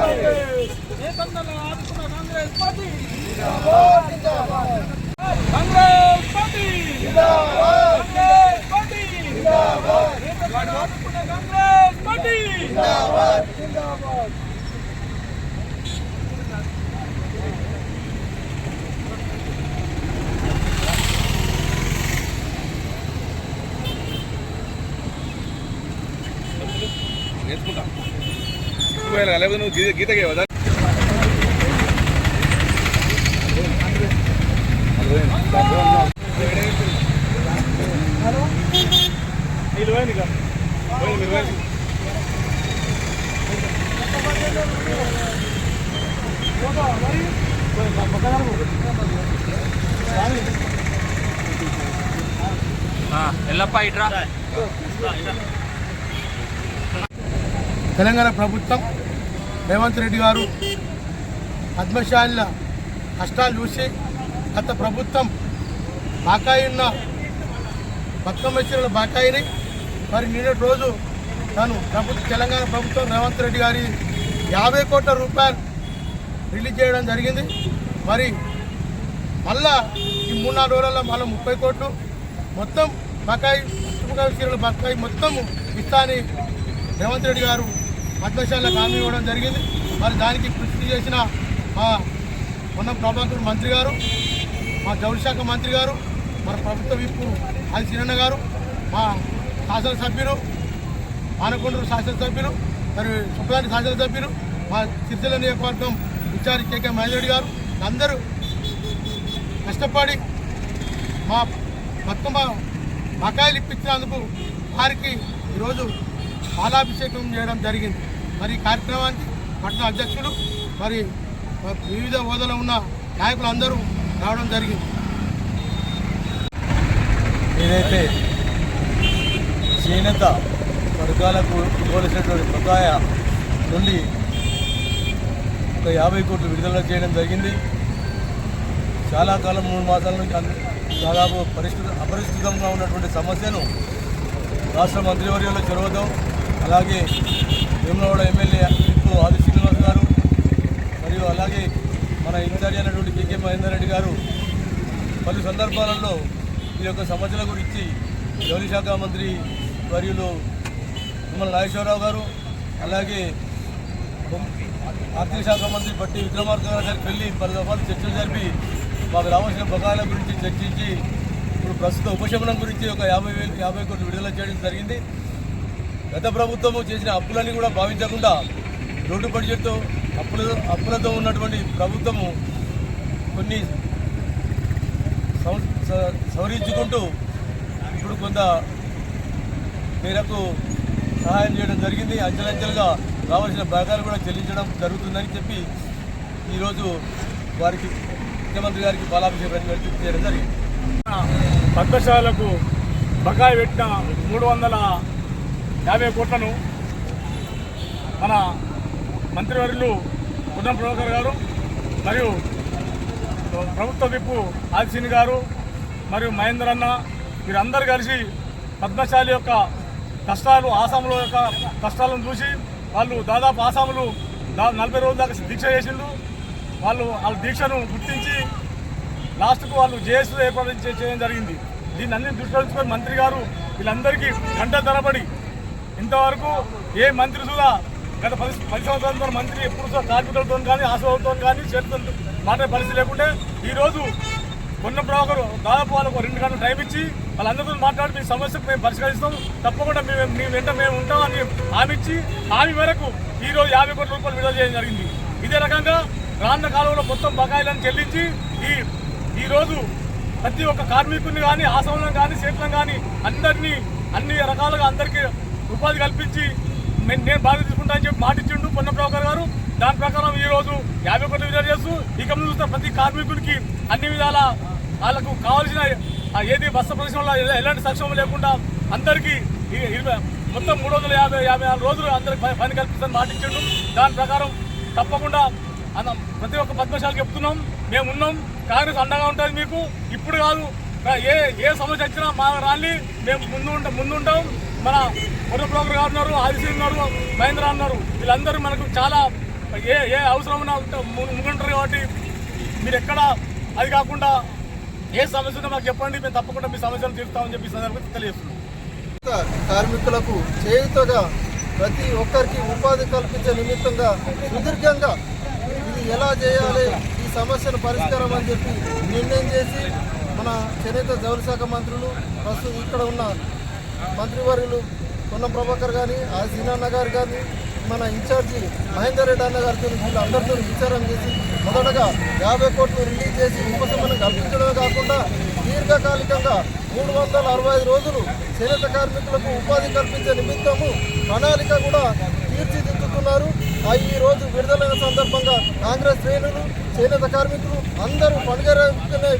కాంగ్రెస్ ఆదుకున్న Congress. Party Congress party Congress party నేతన్నలను ఆదుకున్న Congress party నేర్చుకుంటా లేకపోతే నువ్వు గీత. మీరు పోయి. ఎల్లప్ప ఇట్రా తెలంగాణ ప్రభుత్వం రేవంత్ రెడ్డి గారు పద్మశాలిల కష్టాలు చూసి గత ప్రభుత్వం బాకాయి ఉన్న బతుకమ్మ చీరల బాకాయిని మరి నిన్నటి రోజు తాను ప్రభుత్వ తెలంగాణ ప్రభుత్వం రేవంత్ రెడ్డి గారి యాభై కోట్ల రూపాయలు రిలీజ్ చేయడం జరిగింది. మరి మళ్ళా ఈ మూడు నాలుగు రోజుల్లో మళ్ళీ ముప్పై కోట్లు మొత్తం బకాయి పశ్చిమ చీరల బకాయి మొత్తం ఇస్తా రేవంత్ రెడ్డి గారు పద్మశాలకు హామీ ఇవ్వడం జరిగింది. మరి దానికి కృషి చేసిన మా ఉన్న ప్రభాకర్ మంత్రి గారు మా జౌళి శాఖ మంత్రి గారు మన ప్రభుత్వ విప్పు అది సిరన్న గారు మా శాసనసభ్యులు ఆనకొండూరు శాసనసభ్యులు మరి సుప్రాంతి శాసనసభ్యులు మా సిరిసిల్ల నియోజకవర్గం ఇన్ఛార్జ్ కేకే మహేందర్ గారు అందరూ కష్టపడి మా బతుకమ్మ బకాయిలు ఇప్పించినందుకు వారికి ఈరోజు పాలాభిషేకం చేయడం జరిగింది. మరి కార్యక్రమానికి పట్టణ అధ్యక్షులు మరి వివిధ హోదాలో ఉన్న నాయకులందరూ రావడం జరిగింది. ఏదైతే చేనేత వర్గాలకు ఇవ్వాల్సినటువంటి ప్రదాయ నుండి ఒక యాభై కోట్లు విడుదల చేయడం జరిగింది. చాలా కాలం మూడు మాసాల నుంచి దాదాపు పరిస్థితి అపరిస్థితంగా ఉన్నటువంటి సమస్యను రాష్ట్ర మంత్రివర్యంలో చొరవతో అలాగే వేములవాడ ఎమ్మెల్యే ఇప్పుడు ఆది శ్రీనివాస్ గారు మరియు అలాగే మన ఇన్ఛార్జ్ అయినటువంటి కేకే మహేందర్ రెడ్డి గారు పలు సందర్భాలలో ఈ యొక్క సమస్యల గురించి జౌలి శాఖ మంత్రి వర్యులు నిమ్మల నాగేశ్వరరావు గారు అలాగే ఆర్థిక శాఖ మంత్రి బట్టి విక్రమార్క గారికి వెళ్ళి పది దఫాలు చర్చలు జరిపి మాకు రావాల్సిన బకాయిల గురించి చర్చించి ఇప్పుడు ప్రస్తుత ఉపశమనం గురించి ఒక యాభై వేలు యాభై కోట్లు విడుదల చేయడం జరిగింది. గత ప్రభుత్వము చేసిన అప్పులన్నీ కూడా భావించకుండా రోడ్డు బడ్జెట్తో అప్పుల అప్పులతో ఉన్నటువంటి ప్రభుత్వము కొన్ని సవరించుకుంటూ ఇప్పుడు కొంత మేరకు సహాయం చేయడం జరిగింది. అంచెలంచెలుగా రావాల్సిన భాగాలు కూడా చెల్లించడం జరుగుతుందని చెప్పి ఈరోజు వారికి ముఖ్యమంత్రి గారికి బాలాభిషేకం చేయడం జరిగింది. పక్కశాలకు బకాయి పెట్టిన మూడు వందల యాభై కోట్లను మన మంత్రివర్యులు పున్నం ప్రభాకర్ గారు మరియు ప్రభుత్వ విప్పు ఆదిశీని గారు మరియు మహేందర్ అన్న వీరందరూ కలిసి పద్మశాలి యొక్క కష్టాలు ఆసాముల యొక్క కష్టాలను చూసి వాళ్ళు దాదాపు ఆసాములు నలభై రోజుల దాకా దీక్ష చేసిండు వాళ్ళు వాళ్ళ దీక్షను గుర్తించి లాస్ట్కు వాళ్ళు జేఎస్ ఏర్పాటు చేయడం జరిగింది. దీన్ని అన్ని దృష్టిలో ఉంచుకొని మంత్రి గారు వీళ్ళందరికీ గంట ధరబడి ఇంతవరకు ఏ మంత్రి కూడా గత పది పది సంవత్సరాలతో మంత్రి ఎప్పుడు కార్మికులతో కానీ ఆశలతో కానీ చేతులతో మాట్లాడే పరిస్థితి లేకుంటే ఈరోజు కొన్న ప్రభాకర్ దాదాపు వాళ్ళకు రెండు గంటలు టైం ఇచ్చి వాళ్ళందరితో మాట్లాడి మీ సమస్యకు మేము పరిష్కరిస్తాం. తప్పకుండా మేము మీ వెంట మేము ఉంటామని హామీ ఇచ్చి హామీ మేరకు ఈరోజు యాభై కోట్ల రూపాయలు విడుదల చేయడం జరిగింది. ఇదే రకంగా రాన్న కాలంలో మొత్తం బకాయిలను చెల్లించి ఈ ఈరోజు ప్రతి ఒక్క కార్మికుడిని కానీ ఆశ్రమం కానీ చేతులను కానీ అందరినీ అన్ని రకాలుగా అందరికీ ఉపాధి కల్పించి నేను బాధ్యత తీసుకుంటా అని చెప్పి మాట ఇచ్చిండు పొన్న ప్రభాకర్ గారు. దాని ప్రకారం ఈ రోజు యాభై కోట్లు విడుదల చేస్తూ ఇక ముందు చూస్తే ప్రతి కార్మికుడికి అన్ని విధాల వాళ్ళకు కావాల్సిన ఏది బస్సు ప్రదేశంలో ఎలాంటి సంక్షేమం లేకుండా అందరికీ ఈ మొత్తం మూడు వందల యాభై యాభై ఆరు రోజులు అందరికి పని- కల్పిస్తాను మాటించిండు దాని ప్రకారం తప్పకుండా అన్న ప్రతి ఒక్క పద్మశాలకు చెప్తున్నాం. మేము ఉన్నాం. కాంగ్రెస్ అండగా ఉంటుంది మీకు. ఇప్పుడు కాదు. ఏ ఏ సమస్య వచ్చినా మా రాలి. మేము ముందు ఉంటాం ముందు ఉంటాం. మన మొదటి బ్రోకర్ గారు ఉన్నారు ఆదిశీ ఉన్నారు మహేంద్ర అన్నారు. వీళ్ళందరూ మనకు చాలా ఏ ఏ అవసరం ఉన్నా ముందుంటారు కాబట్టి మీరు ఎక్కడ అది కాకుండా ఏ సమస్య ఉన్నా మాకు చెప్పండి మేము తప్పకుండా మీ సమస్యలు తీరుస్తామని చెప్పి సందర్భంగా తెలియజేస్తున్నాం. కార్మికులకు చేయుతగా ప్రతి ఒక్కరికి ఉపాధి కల్పించే నిమిత్తంగా సుదీర్ఘంగా ఇది ఎలా చేయాలి ఈ సమస్యను పరిష్కారం అని చెప్పి నిర్ణయం చేసి మన చేనేత జౌలి శాఖ మంత్రులు ప్రస్తుతం ఇక్కడ ఉన్న మంత్రివర్యులు పొన్నం ప్రభాకర్ కానీ ఆ సీనన్న గారు కానీ మన ఇన్ఛార్జి మహేందర్ రెడ్డి అన్న గారితో వీళ్ళందరితో విచారం చేసి మొదటగా యాభై కోట్లు రిలీజ్ చేసి ఉపశమనం కల్పించడమే కాకుండా దీర్ఘకాలికంగా మూడు వందల అరవై ఐదు రోజులు చేనేత కార్మికులకు ఉపాధి కల్పించే నిమిత్తము ప్రణాళిక కూడా తీర్చిదిద్దుతున్నారు. ఆ ఈ రోజు విడుదలైన సందర్భంగా కాంగ్రెస్ శ్రేణులు చేనేత కార్మికులు అందరూ పండుగ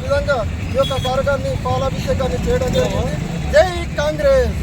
విధంగా ఈ యొక్క కార్యక్రమాన్ని పాలాభిషేకాన్ని చేయడం జరిగింది. జై కాంగ్రెస్